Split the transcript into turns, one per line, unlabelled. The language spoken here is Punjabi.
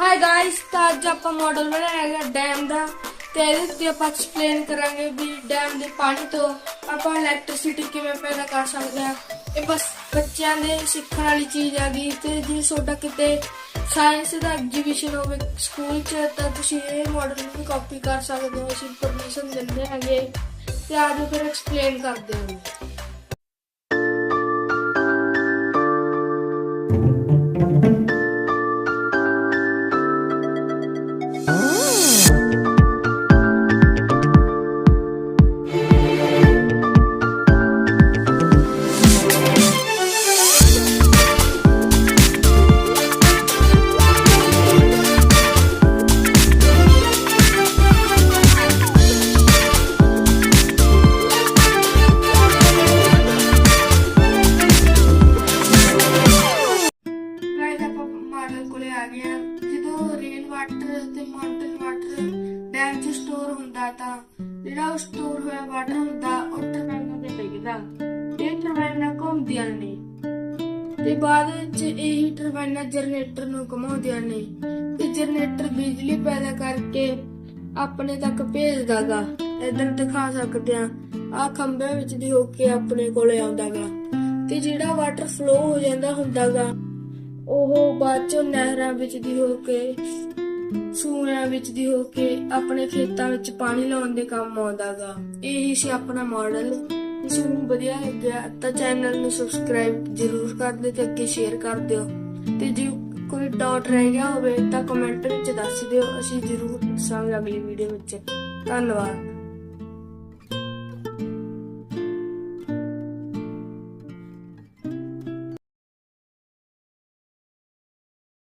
ਹਾਈ ਗਾਇਸ ਤਾਂ ਅੱਜ ਆਪਾਂ ਮਾਡਲ ਬਣਾਇਆ ਹੈਗਾ ਡੈਮ ਦਾ ਤੇ ਇਹਦੇ ਉੱਤੇ ਆਪਾਂ ਐਕਸਪਲੇਨ ਕਰਾਂਗੇ ਵੀ ਡੈਮ ਦੇ ਪਾਣੀ ਤੋਂ ਆਪਾਂ ਇਲੈਕਟ੍ਰਿਸਿਟੀ ਕਿਵੇਂ ਪੈਦਾ ਕਰ ਸਕਦੇ ਹਾਂ। ਇਹ ਬਸ ਬੱਚਿਆਂ ਦੇ ਸਿੱਖਣ ਵਾਲੀ ਚੀਜ਼ ਆ ਗਈ ਤੇ ਜੇ ਤੁਹਾਡਾ ਕਿਤੇ ਸਾਇੰਸ ਦਾ ਐਗਜੀਬਿਸ਼ਨ ਹੋਵੇ ਸਕੂਲ 'ਚ, ਤਾਂ ਤੁਸੀਂ ਇਹ ਮਾਡਲ ਵੀ ਕਾਪੀ ਕਰ ਸਕਦੇ ਹੋ, ਅਸੀਂ ਪਰਮਿਸ਼ਨ ਦਿੰਦੇ ਹੈਗੇ। ਤੇ ਆਜੋ ਫਿਰ ਐਕਸਪਲੇਨ ਕਰਦੇ ਹਾਂ। ਆ ਜਦੋਂ ਰੇਨ ਵਾਟਰ ਤੇ ਮਾਊਂਟਨ ਵਾਟਰ ਡੈਮ 'ਚ ਸਟੋਰ ਹੁੰਦਾ ਤਾਂ ਜਿਹੜਾ ਉਹ ਸਟੋਰ ਹੋਇਆ ਵਾਟਰ ਹੁੰਦਾ ਉਹ ਟਰਬਾਈਨਾਂ ਤੇ ਡਿੱਗਦਾ ਇਹ ਟਰਬਾਈਨਾਂ ਘੁੰਮਦੀਆਂ ਨੇ। ਤੇ ਬਾਅਦ ਵਿੱਚ ਇਹ ਟਰਬਾਈਨਾਂ ਜਨਰੇਟਰ ਨੂੰ ਘੁਮਾਉਂਦੀਆਂ ਨੇ। ਤੇ ਜਨਰੇਟਰ ਬਿਜਲੀ ਪੈਦਾ ਕਰਕੇ ਆਪਣੇ ਤੱਕ ਭੇਜਦਾਗਾ। ਇਧਰ ਦਿਖਾ ਸਕਦੇ ਆ ਆ ਖੰਭੇ ਵਿੱਚ ਦੀ ਹੋ ਕੇ ਆਪਣੇ ਕੋਲੇ ਆਉਂਦਾਗਾ। ਤੇ ਜਿਹੜਾ ਵਾਟਰ ਫਲੋ ਹੋ ਜਾਂਦਾ ਹੁੰਦਾਗਾ ਉਹ ਬਾਅਦ ਚੋਂ ਨਹਿਰਾਂ ਵਿੱਚ ਦੀ ਹੋ ਕੇ, ਸੂਰਿਆਂ ਵਿੱਚ ਦੀ ਹੋ ਕੇ ਆਪਣੇ ਖੇਤਾਂ ਵਿੱਚ ਪਾਣੀ ਲਾਉਣ ਦੇ ਕੰਮ ਆਉਂਦਾਗਾ। ਇਹੀ ਸੀ ਆਪਣਾ ਮਾਡਲ ਜੇ ਤੁਹਾਨੂੰ ਵਧੀਆ ਲੱਗਿਆ ਤਾਂ ਚੈਨਲ ਨੂੰ ਸਬਸਕ੍ਰਾਈਬ ਜ਼ਰੂਰ ਕਰ ਦਿਓ ਤੇ ਅੱਗੇ ਸ਼ੇਅਰ ਕਰ ਦਿਓ। ਤੇ ਜੇ ਕੋਈ ਡਾਊਟ ਰਹਿ ਗਿਆ ਹੋਵੇ ਤਾਂ ਕਮੈਂਟ ਵਿੱਚ ਦੱਸ ਦਿਓ। ਅਸੀਂ ਜ਼ਰੂਰ ਦੱਸਾਂਗੇ ਅਗਲੀ ਵੀਡੀਓ ਵਿੱਚ। ਧੰਨਵਾਦ।